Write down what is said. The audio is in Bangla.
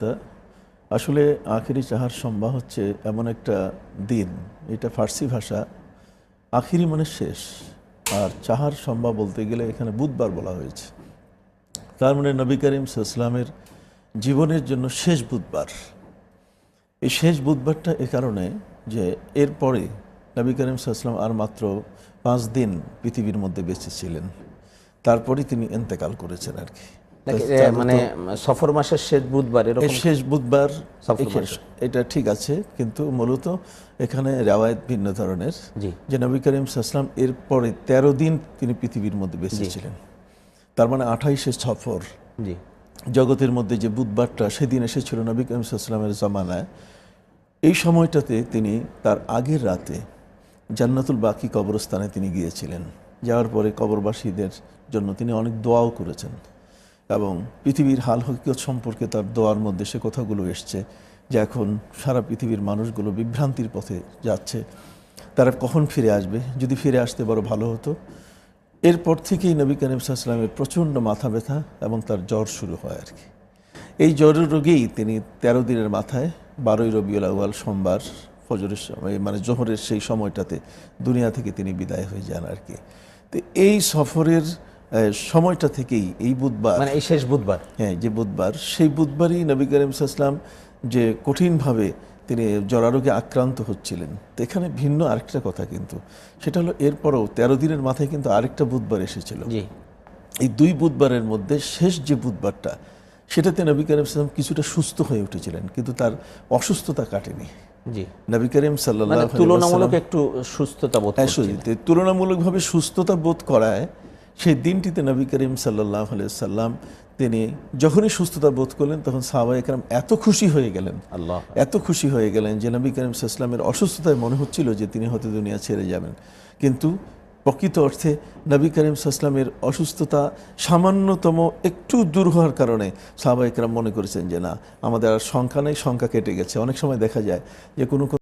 তা আসলে আখেরি চাহার সম্ভা হচ্ছে এমন একটা দিন, এটা ফার্সি ভাষা, আখিরি মানে শেষ। আর চাহার সম্ভা বলতে গেলে এখানে বুধবার বলা হয়েছে। তার মানে নবী করিম ইসলামের জীবনের জন্য শেষ বুধবার। এই শেষ বুধবারটা এ কারণে যে এরপরে নবী করিম ইসলাম আর মাত্র পাঁচ দিন পৃথিবীর মধ্যে বেঁচে ছিলেন। তারপরে তিনি এন্তেকাল করেছেন আর কি। মানে সফর মাসের শেষ বুধবার এরকম শেষ বুধবার। এটা ঠিক আছে কিন্তু মূলত এখানে রেওয়ায়ত ভিন্ন ধরনের। যে নবী করিম দিন তিনি পৃথিবীর মধ্যে বেঁচে ছিলেন। তার মানে আঠাইশে সফর। জগতের মধ্যে যে বুধবারটা সেদিন এসেছিল নবী করিম জমানায়। এই সময়টাতে তিনি তার আগের রাতে জান্নাতুল বাকি কবরস্থানে তিনি গিয়েছিলেন। যাওয়ার পরে কবরবাসীদের জন্য তিনি অনেক দোয়াও করেছেন। এবং পৃথিবীর হাল হকিকত সম্পর্কে তার দোয়ার মধ্যে সে কথাগুলো এসছে যে এখন সারা পৃথিবীর মানুষগুলো বিভ্রান্তির পথে যাচ্ছে। তারা কখন ফিরে আসবে? যদি ফিরে আসতে বড় ভালো হতো। এরপর থেকেই নবী করিম সাল্লামের প্রচণ্ড মাথা ব্যথা এবং তার জ্বর শুরু হয় আর কি। এই জ্বরের রোগেই তিনি তেরো দিনের মাথায় বারোই রবিউল আউয়াল সোমবার ফজরের সময় মানে জোহরের সেই সময়টাতে দুনিয়া থেকে তিনি বিদায় হয়ে যান আর কি। তো এই সফরের সময়টা থেকেই এই বুধবার মানে এই শেষ বুধবার। হ্যাঁ যে বুধবার সেই বুধবারই নবী করিম সাল্লাম যে কঠিনভাবে তিনি জরারোগে আক্রান্ত হচ্ছিলেন। তো এখানে ভিন্ন আরেকটা কথা কিন্তু সেটা হলো এরপরও তেরো দিনের মাথায় কিন্তু আরেকটা বুধবার এসেছিল। এই দুই বুধবারের মধ্যে শেষ যে বুধবারটা সেটাতে নবী করিম সাল্লাম কিছুটা সুস্থ হয়ে উঠেছিলেন কিন্তু তার অসুস্থতা কাটেনি। জি। নবী করিম সাল্লাহ মানে তুলনামূলক একটু সুস্থতা বোধ হ্যাঁ। তুলনামূলকভাবে সুস্থতা বোধ করায় সেই দিনটিতে নবী করিম সাল্লাহ সাল্লাম তিনি যখনই সুস্থতা বোধ করলেন তখন সাহাবা একরাম এত খুশি হয়ে গেলেন। আল্লাহ। এত খুশি হয়ে গেলেন যে নবী করিম সাল্লামের অসুস্থতায় মনে হচ্ছিল যে তিনি হয়তো দুনিয়া ছেড়ে যাবেন। কিন্তু প্রকৃত অর্থে নবী করিম সাল্লামের অসুস্থতা সামান্যতম একটু দূর হওয়ার কারণে সাহাবা একরাম মনে করেছেন যে না আমাদের আর সংখ্যা নেই সংখ্যা কেটে গেছে। অনেক সময় দেখা যায় যে কোনো কোনো